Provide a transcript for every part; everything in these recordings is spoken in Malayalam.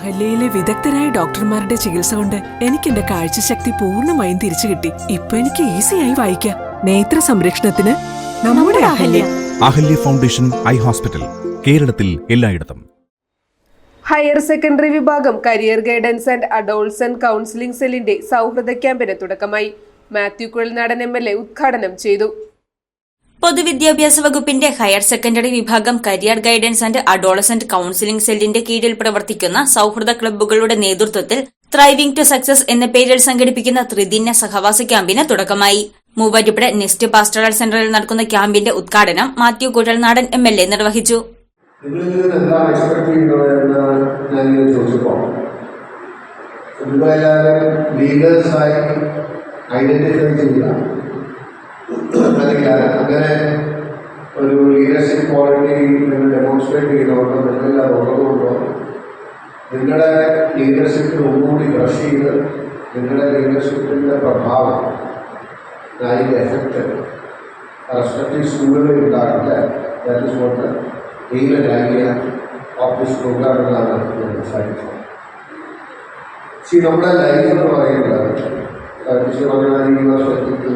അഹല്യയിലെ വിദഗ്ധരായ ഡോക്ടർമാരുടെ ചികിത്സ കൊണ്ട് എനിക്ക് എന്റെ കാഴ്ചശക്തി പൂർണമായും തിരിച്ചു കിട്ടി. ഇപ്പൊ എനിക്ക് ഈസിയായി വായിക്കാം. നേത്ര സംരക്ഷണത്തിന് നമ്മുടെ Ahalya. Ahalya. Foundation eye hospital കേരളത്തിൽ എല്ലായിടത്തും. ഹയർ സെക്കൻഡറി വിഭാഗം career guidance and adolescent counselling സെല്ലിന്റെ സൗഹൃദ ക്യാമ്പിന് തുടക്കമായി. Mathew Kuzhalnadan M L A ഉദ്ഘാടനം ചെയ്തു. പൊതുവിദ്യാഭ്യാസ വകുപ്പിന്റെ ഹയർ സെക്കൻഡറി വിഭാഗം career guidance and adolescent counselling സെല്ലിന്റെ കീഴിൽ പ്രവർത്തിക്കുന്ന സൌഹൃദ ക്ലബ്ബുകളുടെ നേതൃത്വത്തിൽ ത്രൈവിംഗ് ടു സക്സസ് എന്ന പേരിൽ സംഘടിപ്പിക്കുന്ന ത്രിദിന സഹവാസ ക്യാമ്പിന് തുടക്കമായി. മൂവാറ്റുപുഴ നെസ്റ്റ് പാസ്റ്ററൽ സെന്ററിൽ നടക്കുന്ന ക്യാമ്പിന്റെ ഉദ്ഘാടനം Mathew Kuzhalnadan M L A നിർവഹിച്ചു. ഐഡന്റിഫൈ നിന്ന് അല്ലെങ്കിൽ അങ്ങനെ ഒരു ലീഡർഷിപ്പ് ക്വാളിറ്റി നിങ്ങൾ ഡെമോൺസ്ട്രേറ്റ് ചെയ്യുന്നതുകൊണ്ട് നിങ്ങളെല്ലാം ഉള്ളതുകൊണ്ടോ നിങ്ങളുടെ ലീഡർഷിപ്പിന് ഒന്നുകൂടി ബ്രഷ് ചെയ്ത് നിങ്ങളുടെ ലീഡർഷിപ്പിന്റെ പ്രഭാവം അതിന്റെ എഫക്റ്റ് റെസ്പെക്റ്റീവ് സ്കൂളുകളിൽ ഉണ്ടാകില്ല that is what main idea of this program എന്നാണ് സി നമ്മുടെ ലൈഫ് എന്ന് പറയുന്നത് പറഞ്ഞാൽ ഈ വർഷത്തിൽ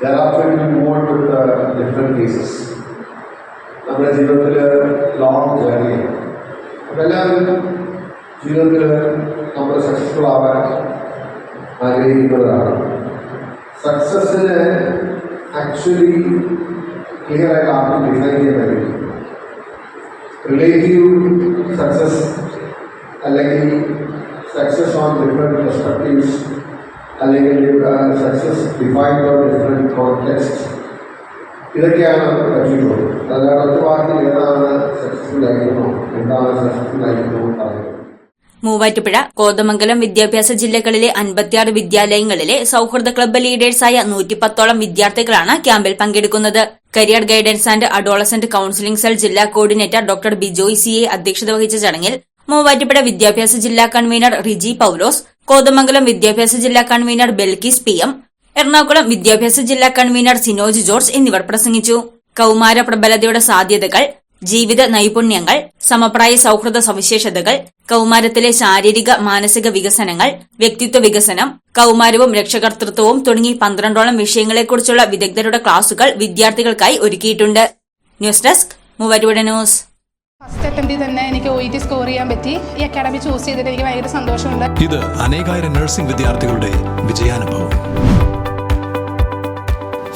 There are going to be more with uh, different cases. നമ്മുടെ ജീവിതത്തിൽ ലോങ് ജേർണിയാണ് അപ്പോൾ എല്ലാവരും ജീവിതത്തിൽ നമ്മൾ സക്സസ്ഫുൾ ആവാൻ ആഗ്രഹിക്കുന്നതാണ് സക്സസ്സിന് ആക്ച്വലി ക്ലിയർ ആയിട്ട് ആർക്കും ഡിഫൈൻ ചെയ്യാൻ കഴിയും റിലേറ്റീവ് സക്സസ് അല്ലെങ്കിൽ സക്സസ് ഓൺ ഡിഫറെൻറ്റ് പെർസ്പെക്റ്റീവ്സ് അല്ലെങ്കിൽ success defined on different context ഇതൊക്കെയാണ് പറ്റിയിട്ടുള്ളത് അതായത് ഒറ്റ വാക്കിൽ ഏതാണ് സക്സസ്ഫുൾ ആയിരുന്നു എന്താണ് സക്സസ്ഫുൾ ആയിരുന്നു പറയുന്നത്. മൂവാറ്റുപുഴ കോതമംഗലം വിദ്യാഭ്യാസ ജില്ലകളിലെ അൻപത്തിയാറ് വിദ്യാലയങ്ങളിലെ സൌഹൃദ ക്ലബ്ബ് ലീഡേഴ്സായ നൂറ്റിപ്പത്തോളം വിദ്യാർത്ഥികളാണ് ക്യാമ്പിൽ പങ്കെടുക്കുന്നത്. Career guidance and adolescent counselling cell ജില്ലാ coordinator doctor Bijoy C A അധ്യക്ഷത വഹിച്ച ചടങ്ങിൽ മൂവാറ്റുപുഴ വിദ്യാഭ്യാസ ജില്ലാ കൺവീനർ റിജി പൌലോസ് കോതമംഗലം വിദ്യാഭ്യാസ ജില്ലാ convener Belkis P M Ernakulam വിദ്യാഭ്യാസ ജില്ലാ കൺവീനർ സിനോജ് ജോർജ് എന്നിവർ പ്രസംഗിച്ചു. കൌമാര പ്രബലതയുടെ സാധ്യതകൾ ജീവിത നൈപുണ്യങ്ങൾ സമപ്രായ സൌഹൃദ സവിശേഷതകൾ കൌമാരത്തിലെ ശാരീരിക മാനസിക വികസനങ്ങൾ വ്യക്തിത്വ വികസനം കൌമാരവും രക്ഷകർത്തൃത്വവും തുടങ്ങി പന്ത്രണ്ടോളം വിഷയങ്ങളെക്കുറിച്ചുള്ള വിദഗ്ധരുടെ ക്ലാസുകൾ വിദ്യാർത്ഥികൾക്കായി ഒരുക്കിയിട്ടുണ്ട്. News desk Muvattupuzha news. First അറ്റംപ്റ്റിൽ തന്നെ എനിക്ക് ഒ ടി സ്കോർ ചെയ്യാൻ പറ്റി. ഈ അക്കാഡമി ചൂസ് ചെയ്തിട്ട് എനിക്ക് ഭയങ്കര സന്തോഷമുണ്ട്. ഇത് അനേകായിരം നഴ്സിംഗ് വിദ്യാർത്ഥികളുടെ വിജയാനുഭവം.